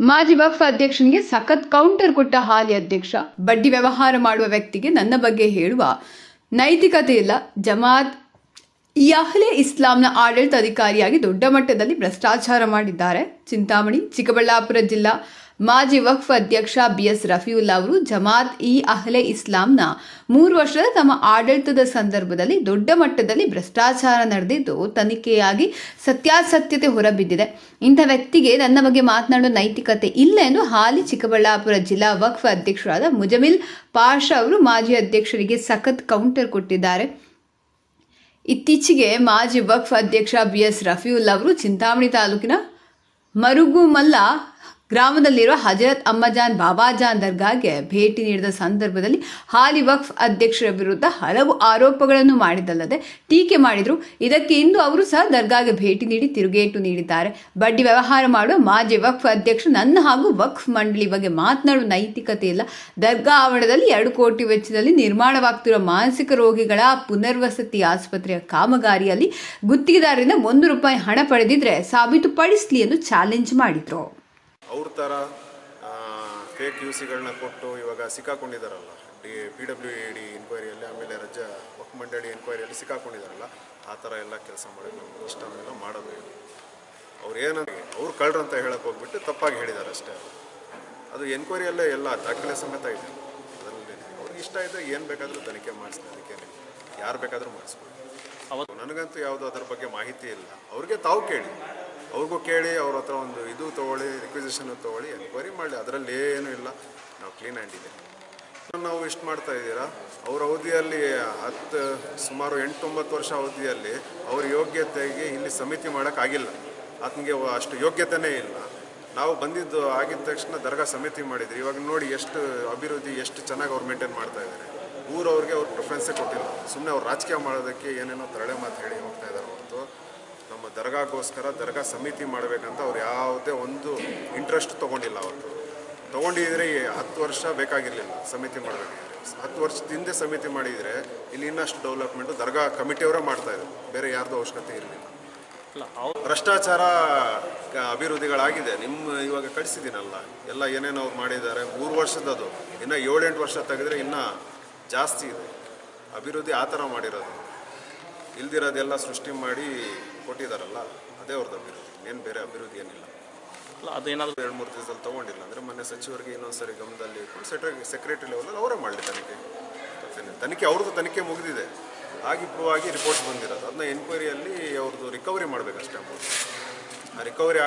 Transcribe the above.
ಮಾಜಿ ವಕ್ಫ್ ಅಧ್ಯಕ್ಷನಿಗೆ ಸಖತ್ ಕೌಂಟರ್ ಕೊಟ್ಟ ಹಾಲಿ ಅಧ್ಯಕ್ಷ. ಬಡ್ಡಿ ವ್ಯವಹಾರ ಮಾಡುವ ವ್ಯಕ್ತಿಗೆ ನನ್ನ ಬಗ್ಗೆ ಹೇಳುವ ನೈತಿಕತೆ ಇಲ್ಲ. ಜಮಾತ್ ಯಹ್ಲೆ ಇಸ್ಲಾಂನ ಆಡಳಿತಾಧಿಕಾರಿಯಾಗಿ ದೊಡ್ಡ ಮಟ್ಟದಲ್ಲಿ ಭ್ರಷ್ಟಾಚಾರ ಮಾಡಿದ್ದಾರೆ. ಚಿಂತಾಮಣಿ, ಚಿಕ್ಕಬಳ್ಳಾಪುರ ಜಿಲ್ಲಾ ಮಾಜಿ ವಕ್ಫ್ ಅಧ್ಯಕ್ಷ ಬಿ ಎಸ್ ರಫಿಯುಲ್ಲಾ ಅವರು ಜಮಾತ್ ಇ ಅಹ್ಲೆ ಇಸ್ಲಾಂನ ಮೂರು ವರ್ಷದ ತಮ್ಮ ಆಡಳಿತದ ಸಂದರ್ಭದಲ್ಲಿ ದೊಡ್ಡ ಮಟ್ಟದಲ್ಲಿ ಭ್ರಷ್ಟಾಚಾರ ನಡೆದಿದ್ದು ತನಿಖೆಯಾಗಿ ಸತ್ಯಾಸತ್ಯತೆ ಹೊರಬಿದ್ದಿದೆ. ಇಂಥ ವ್ಯಕ್ತಿಗೆ ನನ್ನ ಬಗ್ಗೆ ಮಾತನಾಡುವ ನೈತಿಕತೆ ಇಲ್ಲ ಎಂದು ಹಾಲಿ ಚಿಕ್ಕಬಳ್ಳಾಪುರ ಜಿಲ್ಲಾ ವಕ್ಫ್ ಅಧ್ಯಕ್ಷರಾದ ಮುಜಮಿಲ್ ಪಾಷಾ ಅವರು ಮಾಜಿ ಅಧ್ಯಕ್ಷರಿಗೆ ಸಖತ್ ಕೌಂಟರ್ ಕೊಟ್ಟಿದ್ದಾರೆ. ಇತ್ತೀಚೆಗೆ ಮಾಜಿ ವಕ್ಫ್ ಅಧ್ಯಕ್ಷ ಬಿ ಎಸ್ ರಫಿಯುಲ್ಲಾ ಅವರು ಚಿಂತಾಮಣಿ ತಾಲೂಕಿನ ಮರುಗುಮಲ್ಲ ಗ್ರಾಮದಲ್ಲಿರುವ ಹಜರತ್ ಅಮ್ಮಜಾನ್ ಬಾಬಾಜಾನ್ ದರ್ಗಾಗೆ ಭೇಟಿ ನೀಡಿದ ಸಂದರ್ಭದಲ್ಲಿ ಹಾಲಿ ವಕ್ಫ್ ಅಧ್ಯಕ್ಷರ ವಿರುದ್ಧ ಹಲವು ಆರೋಪಗಳನ್ನು ಮಾಡಿದಲ್ಲದೆ ಟೀಕೆ ಮಾಡಿದರು. ಇದಕ್ಕೆ ಇಂದು ಅವರು ಸಹ ದರ್ಗಾಗೆ ಭೇಟಿ ನೀಡಿ ತಿರುಗೇಟು ನೀಡಿದ್ದಾರೆ. ಬಡ್ಡಿ ವ್ಯವಹಾರ ಮಾಡುವ ಮಾಜಿ ವಕ್ಫ್ ಅಧ್ಯಕ್ಷರು ನನ್ನ ಹಾಗೂ ವಕ್ಫ್ ಮಂಡಳಿ ಬಗ್ಗೆ ಮಾತನಾಡುವ ನೈತಿಕತೆ ಇಲ್ಲ. ದರ್ಗಾ ಆವರಣದಲ್ಲಿ ಎರಡು ಕೋಟಿ ವೆಚ್ಚದಲ್ಲಿ ನಿರ್ಮಾಣವಾಗ್ತಿರುವ ಮಾನಸಿಕ ರೋಗಿಗಳ ಪುನರ್ವಸತಿ ಆಸ್ಪತ್ರೆಯ ಕಾಮಗಾರಿಯಲ್ಲಿ ಗುತ್ತಿಗೆದಾರರಿಂದ ಒಂದು ರೂಪಾಯಿ ಹಣ ಪಡೆದಿದ್ರೆ ಸಾಬೀತುಪಡಿಸಲಿ ಎಂದು ಚಾಲೆಂಜ್ ಮಾಡಿದರು. ಅವ್ರ ಥರ ಫೇಕ್ ಯು ಸಿಗಳನ್ನ ಕೊಟ್ಟು ಇವಾಗ ಸಿಕ್ಕಾಕೊಂಡಿದ್ದಾರಲ್ಲ D P W E D ಎನ್ಕ್ವೈರಿಯಲ್ಲಿ ಆಮೇಲೆ ರಜ ವಕ್ ಮಂಡಳಿ ಎನ್ಕ್ವೈರಿಯಲ್ಲಿ ಸಿಕ್ಕಾಕೊಂಡಿದ್ದಾರಲ್ಲ ಆ ಥರ ಎಲ್ಲ ಕೆಲಸ ಮಾಡೋದು ನಮ್ಗೆ ಇಷ್ಟವನ್ನೆಲ್ಲ ಮಾಡೋದು ಇಲ್ಲ. ಅವ್ರು ಏನಂತ ಅವ್ರು ಕಳ್ರು ಅಂತ ಹೇಳಕ್ಕೆ ಹೋಗ್ಬಿಟ್ಟು ತಪ್ಪಾಗಿ ಹೇಳಿದ್ದಾರೆ ಅಷ್ಟೇ ಅದು ಎನ್ಕ್ವೈರಿಯಲ್ಲೇ ಎಲ್ಲ ದಾಖಲೆ ಸಮೇತ ಇದೆ. ಅದರಲ್ಲಿ ಅವ್ರಿಗೆ ಇಷ್ಟ ಇದ್ದರೆ ಏನು ಬೇಕಾದರೂ ತನಿಖೆ ಮಾಡಿಸ್ತಾರೆ ಅದಕ್ಕೇನೆ. ಯಾರು ಬೇಕಾದರೂ ಮಾಡಿಸ್ಬೋದು. ನನಗಂತೂ ಯಾವುದೂ ಅದ್ರ ಬಗ್ಗೆ ಮಾಹಿತಿ ಇಲ್ಲ. ಅವ್ರಿಗೆ ತಾವು ಕೇಳಿ. ಅವ್ರಿಗೂ ಕೇಳಿ, ಅವ್ರ ಹತ್ರ ಒಂದು ಇದು ತೊಗೊಳ್ಳಿ ರಿಕ್ವಿಸಿಷನ್ ತೊಗೊಳ್ಳಿ ಎನ್ಕ್ವೈರಿ ಮಾಡಲಿ ಅದರಲ್ಲಿ ಏನೂ ಇಲ್ಲ. ನಾವು ಕ್ಲೀನ್ ಹ್ಯಾಂಡ್ ನಾವು ಇಷ್ಟು ಮಾಡ್ತಾ ಇದ್ದೀರಾ? ಅವ್ರ ಅವಧಿಯಲ್ಲಿ, ಹತ್ತು, ಸುಮಾರು ಎಂಟೊಂಬತ್ತು ವರ್ಷ ಅವಧಿಯಲ್ಲಿ ಅವ್ರ ಯೋಗ್ಯತೆಗೆ ಇಲ್ಲಿ ಸಮಿತಿ ಮಾಡೋಕ್ಕಾಗಿಲ್ಲ ಆತನಿಗೆ ಅಷ್ಟು ಯೋಗ್ಯತೆಯೇ ಇಲ್ಲ. ನಾವು ಬಂದಿದ್ದು ಆಗಿದ ತಕ್ಷಣ ದರ್ಗಾ ಸಮಿತಿ ಮಾಡಿದ್ರು. ಇವಾಗ ನೋಡಿ ಎಷ್ಟು ಅಭಿವೃದ್ಧಿ, ಎಷ್ಟು ಚೆನ್ನಾಗಿ ಅವ್ರು ಮೇಂಟೈನ್ ಮಾಡ್ತಾ ಇದ್ದಾರೆ. ಊರವ್ರಿಗೆ ಅವ್ರು ಪ್ರಿಫರೆನ್ಸೇ ಕೊಟ್ಟಿಲ್ಲ. ಸುಮ್ಮನೆ ಅವ್ರು ರಾಜಕೀಯ ಮಾಡೋದಕ್ಕೆ ಏನೇನೋ ತರಳೆ ಮಾತು ಹೇಳಿ ಹೋಗ್ತಾ ಇದ್ದಾರೆ ಹೊರತು. ನಮ್ಮ ದರ್ಗಾಗೋಸ್ಕರ ದರ್ಗಾ ಸಮಿತಿ ಮಾಡಬೇಕಂತ ಅವ್ರು ಯಾವುದೇ ಒಂದು ಇಂಟ್ರೆಸ್ಟ್ ತೊಗೊಂಡಿಲ್ಲ ಅವತ್ತು ತೊಗೊಂಡಿದ್ರೆ ಹತ್ತು ವರ್ಷ ಬೇಕಾಗಿರಲಿಲ್ಲ ಸಮಿತಿ ಮಾಡಬೇಕು. ಹತ್ತು ವರ್ಷದಿಂದ ಸಮಿತಿ ಮಾಡಿದರೆ ಇಲ್ಲಿ ಇನ್ನಷ್ಟು ಡೆವಲಪ್ಮೆಂಟು ದರ್ಗಾ ಕಮಿಟಿಯವರೇ ಮಾಡ್ತಾಯಿದ್ರು ಬೇರೆ ಯಾರ್ದು ಅವಶ್ಯಕತೆ ಇರಲಿಲ್ಲ. ಭ್ರಷ್ಟಾಚಾರ ಅಭಿವೃದ್ಧಿಗಳಾಗಿದೆ. ನಿಮ್ಮ ಇವಾಗ ಕಳಿಸಿದ್ದೀನಲ್ಲ ಎಲ್ಲ ಏನೇನು ಅವ್ರು ಮಾಡಿದ್ದಾರೆ. ಮೂರು ವರ್ಷದದು ಇನ್ನು ಏಳೆಂಟು ವರ್ಷ ತೆಗೆದ್ರೆ ಇನ್ನೂ ಜಾಸ್ತಿ ಇದೆ. ಅಭಿವೃದ್ಧಿ ಆ ಥರ ಮಾಡಿರೋದು. ಇಲ್ದಿರೋದೆಲ್ಲ ಸೃಷ್ಟಿ ಮಾಡಿ ಕೊಟ್ಟಿದ್ದಾರಲ್ಲ ಅದೇ ಅವ್ರದ್ದು ಅಭಿವೃದ್ಧಿ. ಏನು ಬೇರೆ ಅಭಿವೃದ್ಧಿ ಏನಿಲ್ಲ. ಅಲ್ಲ ಅದೇನಾದರೂ ಎರಡು ಮೂರು ದಿವಸದಲ್ಲಿ ತೊಗೊಂಡಿಲ್ಲ. ಅಂದರೆ ಮೊನ್ನೆ ಸಚಿವರಿಗೆ ಇನ್ನೊಂದು ಸರಿ ಗಮನದಲ್ಲಿ ಇಟ್ಕೊಂಡು ಸೆಕ್ರೆಟರಿ ಸೆಕ್ರೆಟರಿ ಲೆವೆಲಲ್ಲಿ ಅವರೇ ಮಾಡಲಿ ತನಿಖೆ. ತನಿಖೆ ಅವ್ರದ್ದು ತನಿಖೆ ಮುಗಿದಿದೆ. ಆಗಿ ಪ್ರೂವ್ ಆಗಿ ರಿಪೋರ್ಟ್ ಬಂದಿರೋದು. ಅದನ್ನ ಎನ್ಕ್ವೈರಿಯಲ್ಲಿ ಅವ್ರದ್ದು ರಿಕವರಿ ಮಾಡಬೇಕಷ್ಟೇ ಅಮೌಂಟ್ ಆ ರಿಕವರಿ